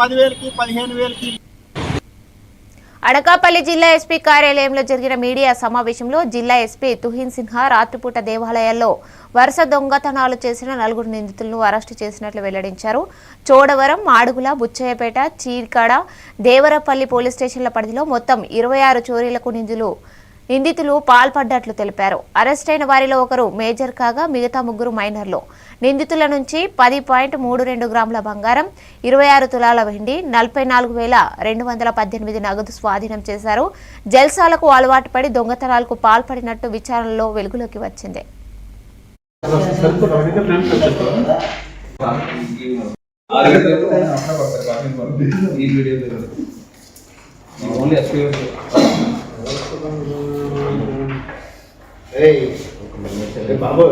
పదివేలకి పదిహేను వేలకి అనకాపల్లి జిల్లా ఎస్పీ కార్యాలయంలో జరిగిన మీడియా సమావేశంలో జిల్లా ఎస్పీ తుహిన్ సిన్హా రాత్రిపూట దేవాలయాల్లో వరుస దొంగతనాలు చేసిన నలుగురు నిందితులను అరెస్టు చేసినట్లు వెల్లడించారు. చోడవరం మాడుగుల బుచ్చయ్యపేట చీర్కాడ దేవరపల్లి పోలీస్ స్టేషన్ల పరిధిలో మొత్తం ఇరవై ఆరు చోరీలకు నిందులు నిందితులు పాల్పడ్డట్లు తెలిపారు. అరెస్ట్ అయిన వారిలో ఒకరు మేజర్ కాగా మిగతా ముగ్గురు మైనర్లు. నిందితుల నుంచి పది పాయింట్ మూడు రెండు గ్రాముల బంగారం ఇరవై ఆరు తులాల వెండి నలభై నాలుగు వేల రెండు వందల పద్దెనిమిది నగదు స్వాధీనం చేశారు. జల్సాలకు అలవాటు పడి దొంగతనాలకు పాల్పడినట్టు విచారణలో వెలుగులోకి వచ్చింది. ఈ వీడియో ఓన్లీ ఎస్పీ బాబు